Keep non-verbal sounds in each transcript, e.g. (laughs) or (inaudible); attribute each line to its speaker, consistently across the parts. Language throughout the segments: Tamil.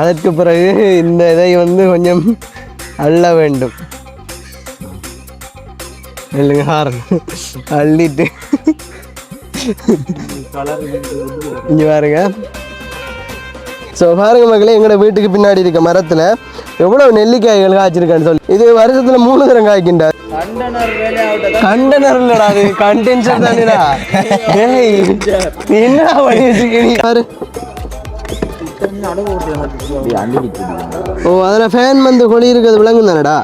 Speaker 1: அதற்கு பிறகு இந்த இதை வந்து கொஞ்சம் அள்ள வேண்டும். இல்லைங்க ஹாரன் அள்ளிட்டு. இங்கே பாருங்க. ஸோ பாருங்க மக்களே எங்களோட வீட்டுக்கு பின்னாடி இருக்க மரத்தில் எவ்வளோ நெல்லிக்காய்கள் காய்ச்சிருக்கான்னு சொல்லி. இது வருஷத்தில் மூணு தரம் காய்க்கின்றார். கண்டனர் இல்லடா அது கண்டென்ஷன் தானேடா. (laughs) ஏய் நீ என்ன பண்ணி வச்சிருக்கீங்க ஓ அதில் ஃபேன் வந்து கொழி இருக்கிறது விளங்கும் தானடா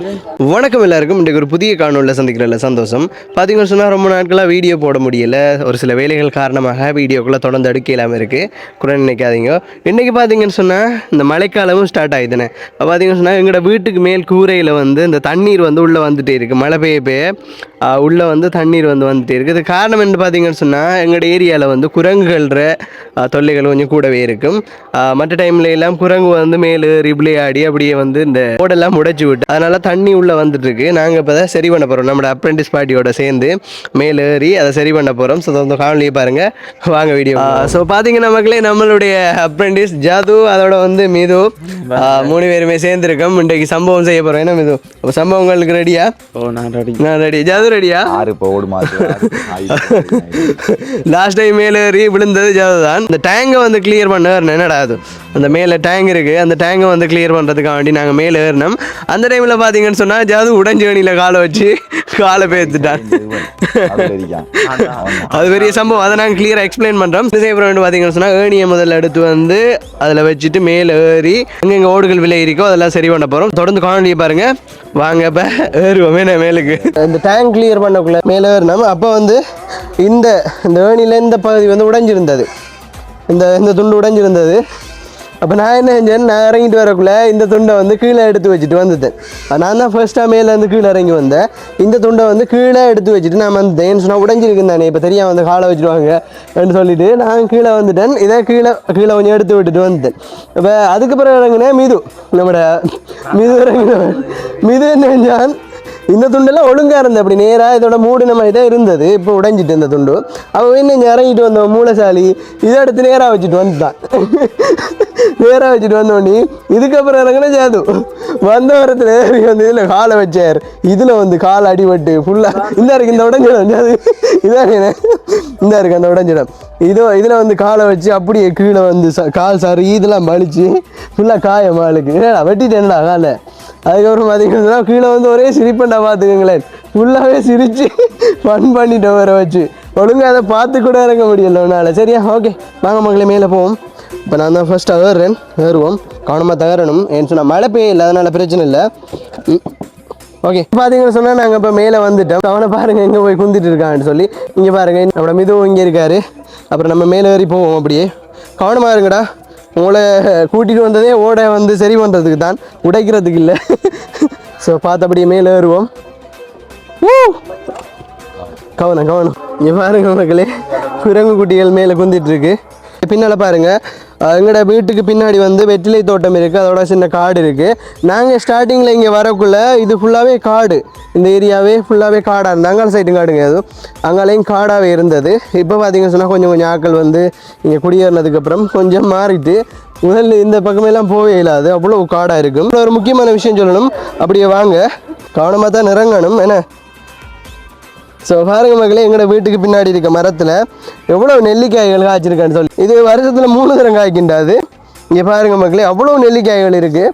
Speaker 1: வணக்கம் எல்லாருக்கும். இன்றைக்கு ஒரு புதிய காணொலியில் சந்திக்கிறல சந்தோஷம். பார்த்தீங்கன்னு சொன்னால் ரொம்ப நாட்களாக வீடியோ போட முடியல. ஒரு சில வேலைகள் காரணமாக வீடியோக்குள்ளே தொடர்ந்து அடுக்க இல்லாமல் இருக்குது குறை நினைக்காதீங்க. இன்றைக்கி பார்த்தீங்கன்னு சொன்னால் இந்த மழைக்காலமும் ஸ்டார்ட் ஆகிதுனே இப்போ பார்த்தீங்கன்னு சொன்னால் எங்களோட வீட்டுக்கு மேல் கூரையில் வந்து இந்த தண்ணீர் வந்து உள்ளே வந்துகிட்டே இருக்குது மழை பெய்ய பெய்ய உள்ளே வந்து தண்ணீர் வந்து வந்துகிட்டே இருக்குது காரணம் என்ன பார்த்தீங்கன்னு சொன்னால் எங்களோட ஏரியாவில் வந்து குரங்குகள்ற தொல்லைகள் கொஞ்சம் கூடவே இருக்கும். மற்ற டைம்ல எல்லாம் குரங்கு வந்து மேலே ரிப்ளே ஆடி அப்படியே வந்து இந்த ஓடெல்லாம் உடைச்சு விட்டு அதனால தண்ணி உள்ளே வந்துட்டு இருக்கு நாங்கள் இப்போ தான் சரி பண்ண போகிறோம் நம்மளோட அப்ரெண்டிஸ் பார்ட்டியோட சேர்ந்து மேலே ஏறி அதை சரி பண்ண போகிறோம் ஸோ அந்த காணொலியை பாருங்க. வாங்க வீடியோ ஸோ பார்த்தீங்கன்னா மக்களே நம்மளுடைய அப்ரெண்டிஸ் ஜாது அதோட வந்து மிது மூணு பேருமே சேர்ந்துருக்கோம். இன்றைக்கு சம்பவம் செய்ய போகிறோம் என்ன மிது? அப்போ சம்பவங்களுக்கு ரெடியா
Speaker 2: ஓ நான் ரெடி
Speaker 1: நான் ரெடி ஜாது ரெடியா
Speaker 2: ஆறு இப்போ ஓடு
Speaker 1: லாஸ்ட் டைம் மேலே ஏறி விழுந்தது ஜாது தான் இந்த டேங்கை வந்து கிளியர் பண்ண வரணும் என்னடா அது? அந்த மேலே டேங்க் இருக்குது அந்த டேங்கை வந்து கிளியர் பண்ணுறதுக்காக வேண்டி நாங்கள் மேலே ஏறினோம். அந்த டைமில் பார்த்தீங்கன்னு சொன்னால் ஜாது உடஞ்ச வேணியில் காலை வச்சு காலை பேத்துட்டான். அது பெரிய சம்பவம். அதை நாங்கள் கிளியராக எக்ஸ்பிளைன் பண்ணுறோம் இது செய்ய பார்த்தீங்கன்னு சொன்னால் ஏணியை முதல்ல எடுத்து வந்து அதில் வச்சுட்டு மேலே ஏறி எங்கெங்கே ஓடுகள் விலை இருக்கோ அதெல்லாம் சரி பண்ண போகிறோம் தொடர்ந்து காணொலியை பாருங்கள் வாங்க இப்போ ஏறுவோமே நான் மேலுக்கு. இந்த டேங்க் கிளியர் பண்ணக்குள்ள மேலே ஏறினோம். அப்போ வந்து இந்த இந்த ஏணியில் இந்த பகுதி வந்து உடைஞ்சிருந்தது. இந்த இந்த துண்டு உடைஞ்சிருந்தது. அப்போ நான் என்ன செஞ்சேன்? நான் இறங்கிட்டு வரக்குள்ள இந்த துண்டை வந்து கீழே எடுத்து வச்சுட்டு வந்துட்டேன் நான் தான் ஃபர்ஸ்ட்டாக மேலேருந்து கீழே இறங்கி வந்தேன். இந்த துண்டை வந்து கீழே எடுத்து வச்சுட்டு நான் வந்தேன். சொன்னால் உடஞ்சிருக்குன்னு தானே இப்போ தெரியாம வந்து காலை வச்சுருவாங்கன்னு அப்படின்னு சொல்லிட்டு நான் கீழே வந்துட்டேன். இதை கீழே கீழே கொஞ்சம் எடுத்து விட்டுட்டு வந்துட்டேன் இப்போ அதுக்கு பிறகு இறங்கினேன் மிது. நம்மட மிது இறங்கினேன் மிது என்ன செஞ்சான்? இந்த துண்டெல்லாம் ஒழுங்காக இருந்தது. அப்படி நேராக இதோட மூடின மாதிரி தான் இருந்தது. இப்போ உடைஞ்சிட்டு இந்த துண்டு. அவன் இன்னும் இறங்கிட்டு வந்தவன் மூளைசாலி இதை எடுத்து நேராக வச்சுட்டு வந்துட்டான். நேராக வச்சுட்டு வந்தோடனே இதுக்கப்புறம் இறங்கின ஜாது. வந்த வரத்தில் ஏறி வந்து இதில் காலை வச்சார். இதில் வந்து கால் அடிபட்டு ஃபுல்லாக இந்த இருக்கு இந்த உடஞ்சிடம் ஜாது இதான் இந்த இருக்கு அந்த உடஞ்சிடம். இதோ இதில் வந்து காலை வச்சு அப்படியே கீழே வந்து ச- கால் சாரி இதெல்லாம் பலிச்சு ஃபுல்லாக காயம் ஆளுக்கு. என்னடா வெட்டிட்டேன்டா காலை. அதுக்கப்புறம் பார்த்தீங்கன்னா கீழே வந்து ஒரே சிரிப்பண்டா பார்த்துக்கங்களேன் ஃபுல்லாகவே சிரித்து ஃபன் பண்ணிட்டோம் வர வச்சு. ஒழுங்காக அதை பார்த்து கூட இறங்க முடியல ஒன்றால் சரியா? ஓகே. வாங்க மகளே மேலே போவோம். இப்போ நான் தான் ஃபஸ்ட்டு ஏறுறேன் ஏறுவோம். கவனமாக தகரணும். ஏன்னு சொன்னால் மழை பெய்யல அதனால் பிரச்சனை இல்லை. ம். ஓகே. பார்த்தீங்கன்னு சொன்னால் நாங்கள் இப்போ மேலே வந்துட்டோம். அவனை பாருங்கள் எங்கே போய் குந்திட்டு இருக்கான்னு சொல்லி. இங்கே பாருங்கள் நம்மளோட மிதுவும் இங்கே இருக்காரு. அப்புறம் நம்ம மேலே ஏறி போவோம் அப்படியே. கவனமாக இருங்கடா. உங்களை கூட்டிகிட்டு வந்ததே ஓடை வந்து சரி பண்ணுறதுக்கு தான். உடைக்கிறதுக்கு இல்லை. ஸோ பார்த்தபடியே மேலே ஏறுவோம். ஊ! கவனம் கவனம். இங்கே பாருங்க மக்களே குரங்கு குட்டிகள் மேலே குந்திட்டுருக்கு பின்னால் பாருங்கள் எங்களோட வீட்டுக்கு பின்னாடி வந்து வெற்றிலை தோட்டம் இருக்குது அதோட சின்ன காடு இருக்குது நாங்கள் ஸ்டார்டிங்கில் இங்கே வரக்குள்ளே இது ஃபுல்லாகவே காடு. இந்த ஏரியாவே ஃபுல்லாகவே காடாக இருந்தது அங்கால சைட்டு காடுங்க எதுவும் அங்காலையும் காடாகவே இருந்தது. இப்போ பார்த்தீங்கன்னு சொன்னால் கொஞ்சம் கொஞ்சம் ஆட்கள் வந்து இங்கே குடியேறினதுக்கப்புறம் கொஞ்சம் மாறிட்டு முதல்ல இந்த பக்கமெல்லாம் போவே இல்லாது அவ்வளோ காடாக இருக்கும். இன்னும் ஒரு முக்கியமான விஷயம் சொல்லணும். அப்படியே வாங்க. கவனமாக தான் இறங்கணும். என்ன? ஸோ பாருங்க மக்களே எங்களோட வீட்டுக்கு பின்னாடி இருக்க மரத்தில் எவ்வளோ நெல்லிக்காய்கள் காய்ச்சிருக்கான்னு சொல்லி. இது வருஷத்தில் மூணு தரம் காய்க்கின்றாது. இங்கே பாருங்க மக்களே அவ்வளோ நெல்லிக்காய்கள் இருக்குது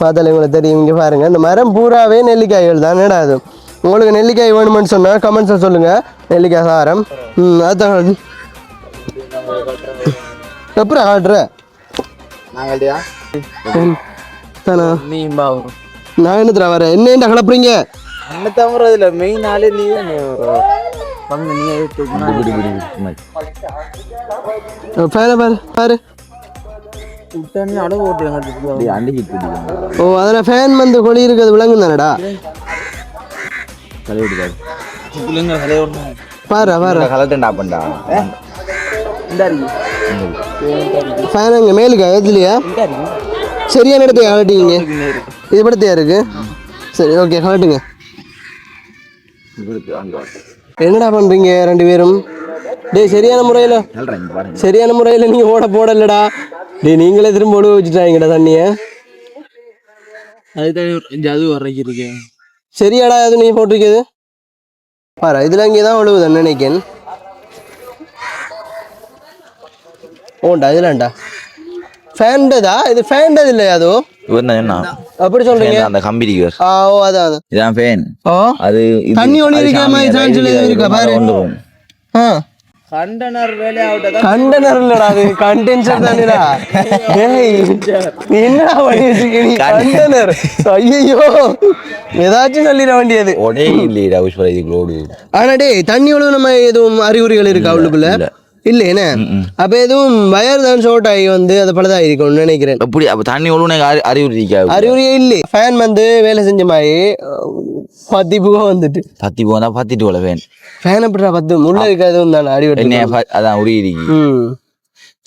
Speaker 1: பார்த்தாலே உங்களுக்கு தெரியும் இங்கே பாருங்க. இந்த மரம் பூராவே நெல்லிக்காய்கள் தான். என்னடா அது உங்களுக்கு நெல்லிக்காய் வேணுமென்னு சொன்னால் கமெண்ட்ஸில் சொல்லுங்கள் நெல்லிக்காய் சாரம். ம் அதுதான் எப்பறம் காட்டுற
Speaker 2: நாங்கள்டியா?
Speaker 1: தானா?
Speaker 2: நீ
Speaker 1: நான் என்ன தர வரேன் என்ன என்ன கிளப்புறீங்க
Speaker 2: அண்ணன் தவறதில்ல மெயின் ஆளே நீ தான் வந்து நீ பிடி பிடி
Speaker 1: பாரு பாரு
Speaker 2: பிடிக்கும்
Speaker 1: ஓ அதில் ஃபேன் வந்து கொழி இருக்கிறது தானடா
Speaker 2: தலையோடுறாங்க
Speaker 1: பாரு பாரு
Speaker 2: கலட்டண்டா பண்ணா
Speaker 1: ஃபேன் அங்கே மேலுக்கா எதுலையா சரியான இடத்துக்கு கலட்டிங்க இது படத்தையா இருக்கு சரி ஓகே கலட்டுங்க என்னடா பண்ணுறீங்க ரெண்டு பேரும்? டேய் சரியான முறையில் சரியான முறையில் நீங்கள் ஓட போடலடா. டேய் நீங்களே திரும்ப ஒழுவ வச்சுட்டாங்கடா தண்ணியை.
Speaker 2: அதுதான் ஜது வரைக்கிறீங்க
Speaker 1: சரியாடா அது நீ போட்டிருக்கிறது? பாரு இதுல இங்கே தான் ஒழுகுது நினைக்கேன் ஓண்டா இதுலண்டா ஃபேண்டதா இது ஃபேண்டது இல்லையா அதோ?
Speaker 3: என்ன?
Speaker 1: அப்படி சொல்றீங்க.
Speaker 3: அந்த கம்பி
Speaker 1: ஆ ஓ அதான் அதான்.
Speaker 3: இதான் ஃபேன்
Speaker 1: ஓ?
Speaker 3: அது இது-
Speaker 1: தண்ணி ஒளி
Speaker 3: அது
Speaker 1: இருக்கிற
Speaker 3: சாமி,
Speaker 1: மாதிரி
Speaker 3: அது
Speaker 1: சான்ஸ்
Speaker 3: இது
Speaker 1: இருக்கா பாரு.
Speaker 3: கொண்டு போகும்.
Speaker 1: ஆ.
Speaker 2: கண்டனர் வேலையாவிட்ட
Speaker 1: கண்டனர் இல்லடா அது கண்டென்சர் தானேடா. ஏய் நீ என்னடா நீ கண்டனர். ஐயோ ஏதாச்சும் சொல்லிட வேண்டியது.
Speaker 3: உஷ்வரா
Speaker 1: ஆனா டேய் தண்ணி ஒழுங்கு நம்ம எதுவும் அறிகுறிகள் இருக்கா உள்ளுக்குள்ள?
Speaker 3: இல்ல.
Speaker 1: என்ன. அப்ப எதுவும் வயர் தான் ஷார்ட் ஆகி வந்து அது பலதா இருக்கும்னு நினைக்கிறேன்.
Speaker 3: எப்படி அப்ப தண்ணி ஒழுங்கு அறி அறிவுறுத்தி இருக்காது
Speaker 1: அறிகுறியே இல்லை. ஃபேன் வந்து வேலை செஞ்ச மாதிரி பத்தி புகை வந்துட்டு.
Speaker 3: பத்தி போனா பத்திட்டு போல ஃபேன்
Speaker 1: ஃபேன் எப்படிடா பத்து? முள்ள இருக்காது தானே
Speaker 3: ப- அதான் உரி இருக்கு.
Speaker 1: ம்.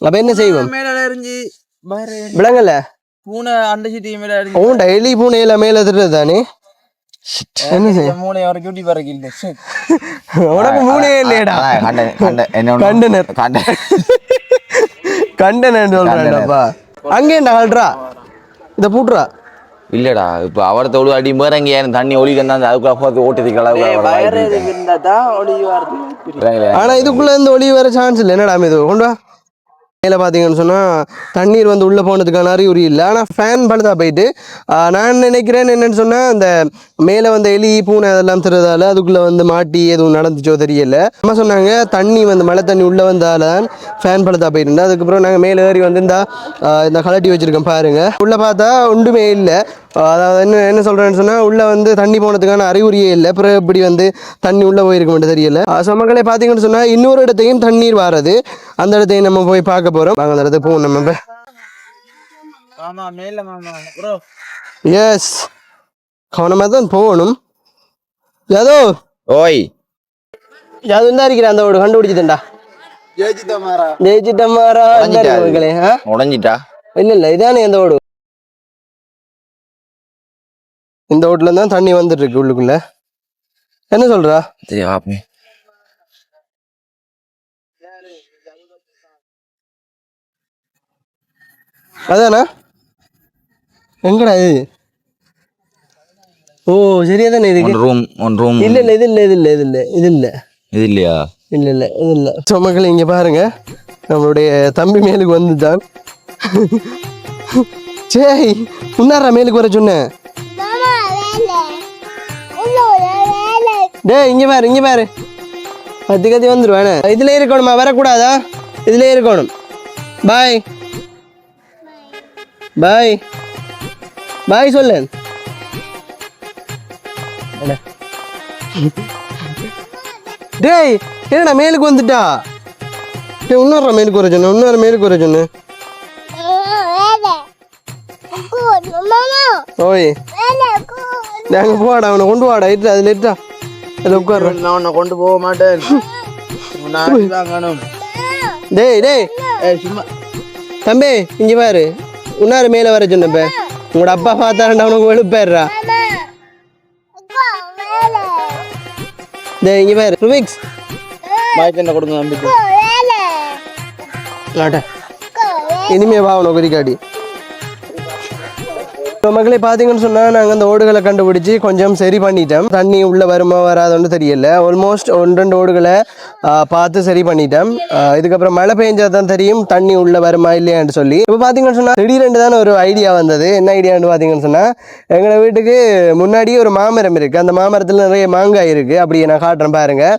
Speaker 1: அப்ப என்ன செய்வோம்? விளங்கல
Speaker 2: பூனை அண்டை சிட்டி மேல
Speaker 1: உன் டெய்லி பூனையில மேல திட்டுறது தானே? இத பூட்டுறா
Speaker 3: இல்லடா இப்ப அவர் தொழு அடி மேற இங்க ஏன் தண்ணி ஒளிக்க தான் அதுக்குள்ள பார்த்து ஓட்டி
Speaker 2: இருந்தா தான் ஒளி வருது
Speaker 1: ஆனா இதுக்குள்ள இருந்து ஒளி வர சான்ஸ் இல்லை என்னடா இது கொண்டு வா மேலே பார்த்தீங்கன்னு சொன்னால் தண்ணீர் வந்து உள்ளே போனதுக்கான அறிகுறி இல்லை. ஆனால் ஃபேன் பழுதா போயிட்டு. நான் நினைக்கிறேன் என்னென்னு சொன்னால் அந்த மேலே வந்து எலி பூனை அதெல்லாம் தருறதால அதுக்குள்ளே வந்து மாட்டி எதுவும் நடந்துச்சோ தெரியல. அம்மா சொன்னாங்க தண்ணி வந்து மழை தண்ணி உள்ளே வந்தால தான் ஃபேன் பழுதா போயிட்டு அதுக்கப்புறம் நாங்கள் மேலே ஏறி வந்து இந்த இந்த கலட்டி வச்சுருக்கோம் பாருங்கள் உள்ளே பார்த்தா ஒன்றுமே இல்லை. அதாவது என்ன என்ன சொல்கிறேன்னு சொன்னால் உள்ளே வந்து தண்ணி போனதுக்கான அறிகுறியே இல்லை. அப்புறம் இப்படி வந்து தண்ணி உள்ளே போயிருக்க மட்டும் தெரியல. ஸோ மக்களே பார்த்தீங்கன்னு சொன்னால் இன்னொரு இடத்தையும் தண்ணீர் வாரது. அந்த இடத்தையும் நம்ம போய் பார்க்க போகிறோம் வாங்க அந்த இடத்துக்கு போவோம் நம்ம.
Speaker 2: ஆமா மேல மாமா ப்ரோ
Speaker 1: எஸ் கவனமாக தான் போகணும். யாதோ?
Speaker 3: ஓய்.
Speaker 1: யாதோ தான் இருக்கிறேன் அந்த ஒரு கண்டுபிடிச்சிட்டேன்டா.
Speaker 2: ஜெயிச்சுட்ட மாறா
Speaker 1: ஜெயிச்சிட்டமாரா
Speaker 3: உடைஞ்சிட்டா?
Speaker 1: இல்லை இல்லை இதானே இந்த ஓடு. இந்த ஓட்டுல தான் தண்ணி வந்துட்டு இருக்கு உள்ளுக்குள்ள. என்ன சொல்றா?
Speaker 3: பாப்பே
Speaker 1: அதானா? எங்கடா இது? ஓ சரியா தானே இருக்கு
Speaker 3: ரூம் ஒன் ரூம்.
Speaker 1: இல்ல இல்ல இது இல்ல இது இல்ல இது இல்ல இது இல்ல.
Speaker 3: இது இல்லையா?
Speaker 1: இல்ல இல்ல இது இல்ல. ஸோ மக்கள் இங்க பாருங்க. நம்மளுடைய தம்பி மேலுக்கு வந்துட்டான். (laughs) சேய் முன்னாரா மேலுக்கு வர சொன்னேன். டேய் இங்க பாரு இங்க பாரு. கத்தி கத்தி வந்துருவானே. இதுல இருக்கணுமா? வரக்கூடாதா? இதுல இருக்கணும். பாய். பாய். பாய் சொல்லு. டேய் என்னடா மேலுக்கு வந்துட்டா? டேய் இன்னொரு மேலுக்கு வர சொன்ன இன்னொரு மேலுக்கு வர சொன்ன. ஓய்.
Speaker 4: வேலை கூடு
Speaker 1: நாங்க போடா அவனை கொண்டு வாடா. இட்டு அதில் இட்டா அதில் உட்கார.
Speaker 2: நான் உன்னை கொண்டு போக மாட்டேன். நான்
Speaker 1: டேய் டேய்.
Speaker 2: சும்மா.
Speaker 1: தம்பி இங்க பாரு. உன்னாரு மேல வர சொன்னப்ப உங்களோட அப்பா பார்த்தாருண்டா உனக்கு
Speaker 4: வேலை
Speaker 1: டேய் இங்க பாரு. ருபிக்ஸ்
Speaker 2: மயக்கெண்ணெய் கொடுங்க
Speaker 4: வேலை
Speaker 1: இனிமே வா உனக்கு குறிக்காடி மக்களை பார்த்தீங்கன்னு சொன்னால் நாங்கள் அந்த ஓடுகளை கண்டுபிடிச்சி கொஞ்சம் சரி பண்ணிட்டோம். தண்ணி உள்ளே வருமா வராதுன்னு தெரியல. ஆல்மோஸ்ட் ஒன்று ரெண்டு ஓடுகளை பார்த்து சரி பண்ணிட்டோம். இதுக்கப்புறம் மழை பெஞ்சா தான் தெரியும் தண்ணி உள்ளே வருமா இல்லையான்னு சொல்லி. இப்போ பார்த்தீங்கன்னு சொன்னால் திடீரெண்டு தான் ஒரு ஐடியா வந்தது. என்ன ஐடியான்னு பார்த்தீங்கன்னு சொன்னால் எங்களை வீட்டுக்கு முன்னாடியே ஒரு மாமரம் இருக்குது அந்த மாமரத்தில் நிறைய மாங்காய் இருக்குது அப்படியே நான் காட்டுறேன் பாருங்கள்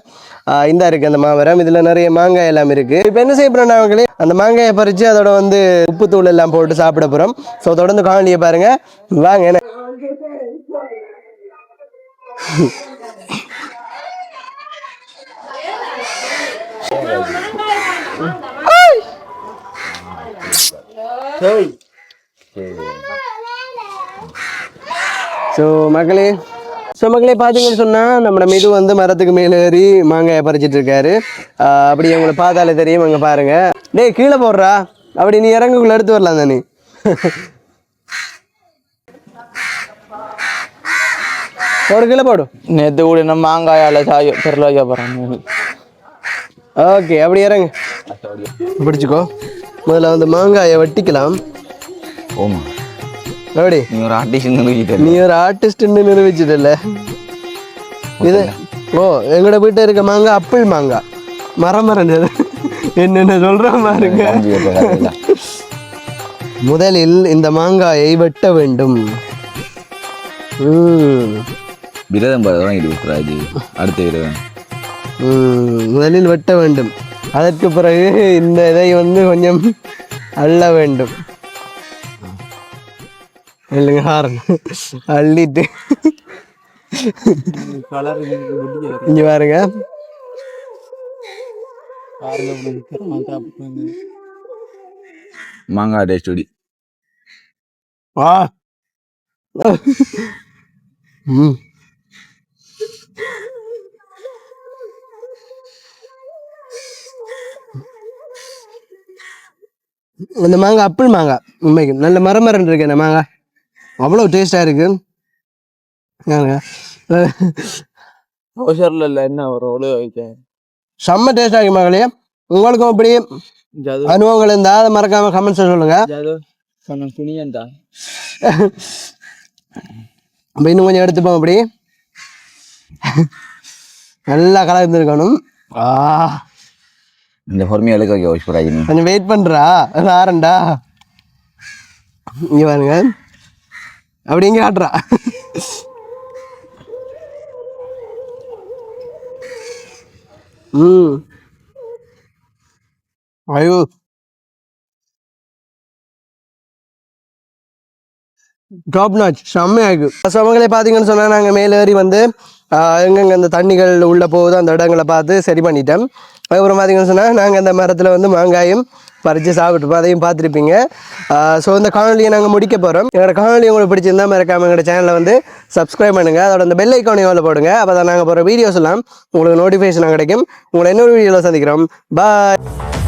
Speaker 1: இந்த இருக்குது அந்த மாமரம். இதில் நிறைய மாங்காய் எல்லாம் இருக்குது இப்போ என்ன செய்ய போகிறோம் நாங்களே? அந்த மாங்காயை பறித்து அதோட வந்து உப்புத்தூள் எல்லாம் போட்டு சாப்பிட போகிறோம் ஸோ தொடர்ந்து காணொலியை பாருங்கள் வாங்க என்ன? ஸோ மக்களே ஸோ மக்களே பார்த்தீங்கன்னு சொன்னால் நம்ம மிது வந்து மரத்துக்கு மேலே ஏறி மாங்காயை பறிச்சிட்டு இருக்காரு. அப்படி உங்களை பார்த்தாலே தெரியும் அங்கே பாருங்க. டேய் கீழே போடுறா. அப்படி நீ இறங்குக்குள்ள எடுத்து வரலாம் தானே? ஒரு கிலோ போடும்
Speaker 2: நேற்று கூட நம்ம மாங்காயால் சாய பெருளாக போகிறோம்
Speaker 1: ஓகே அப்படி இறங்கு பிடிச்சிக்கோ முதல்ல வந்து மாங்காயை வெட்டிக்கலாம்
Speaker 3: ஓமா
Speaker 1: எப்படி
Speaker 3: நீ ஒரு ஆர்டிஸ்ட் நிறுவிட்டு
Speaker 1: நீ ஒரு ஆர்டிஸ்ட்னு நிரூபிச்சிட்டல இது ஓ எங்களோட வீட்டில் இருக்க மாங்காய் அப்பிள் மாங்காய் மரம் மரம் என்னென்ன சொல்ற பாருங்க முதலில் இந்த மாங்காயை வெட்ட வேண்டும்
Speaker 3: விரதம் இது ராஜு அடுத்த விரதம்.
Speaker 1: முதலில் வெட்ட வேண்டும். அதற்கு பிறகு இந்த இதை வந்து கொஞ்சம் அள்ள வேண்டும். இல்லைங்க ஹாரன் அள்ளிட்டு. இங்க பாருங்க.
Speaker 3: மாங்காய் டேஸ்ட்
Speaker 1: ஆ. ம். இந்த மாங்காய் அப்பிள் மாங்காய் உண்மைக்கு. நல்ல மரம் மரம் இருக்கு இந்த மாங்காய் அவ்வளோ டேஸ்டாக இருக்கு.
Speaker 2: அவசரில் இல்லை என்ன ஒரு ஒழுக வைக்க
Speaker 1: செம்ம டேஸ்டாக இருக்கு மகளே உங்களுக்கும் அப்படி
Speaker 2: ஜது
Speaker 1: அனுபவங்கள் இருந்தால் அதை மறக்காம கமெண்ட்ஸ் சொல்லுங்க.
Speaker 2: துணியன்டா
Speaker 1: அப்ப இன்னும் கொஞ்சம் எடுத்துப்போம் அப்படி. நல்லா கலந்துருக்கணும் ஆ.
Speaker 3: இந்த பொறுமையை எழுக்க வைக்க வைப்பராஜ்
Speaker 1: கொஞ்சம் வெயிட் பண்றா. ஆரண்டா இங்கே பாருங்க. அப்படி இங்க காட்டுறா. ம். ஐயோ. டாப் நாச் செம்மையா இருக்கு. சமங்களை பார்த்தீங்கன்னு சொன்னால் நாங்கள் மேலேறி வந்து ஆஹ், எங்கெங்க அந்த தண்ணிகள் உள்ள போகுதோ அந்த இடங்களை பார்த்து சரி பண்ணிட்டேன். அதுக்கப்புறம் பார்த்தீங்கன்னு சொன்னால் நாங்கள் அந்த மரத்தில் வந்து மாங்காயும் பறித்து சாப்பிட்டுப்போம். அதையும் பார்த்துருப்பீங்க. ஸோ இந்த காணொலியை நாங்கள் முடிக்க போகிறோம் எங்களோட காணொலி உங்களுக்கு பிடிச்சிருந்தா மறக்காமல் எங்களோட சேனலை வந்து சப்ஸ்கிரைப் பண்ணுங்க. அதோட அந்த பெல் ஐக்கானையும் அதில் போடுங்க. அப்போ தான் நாங்கள் போகிற வீடியோஸ் எல்லாம் உங்களுக்கு நோட்டிஃபிகேஷன் கிடைக்கும். உங்களை இன்னொரு வீடியோவில் சந்திக்கிறோம். பாய்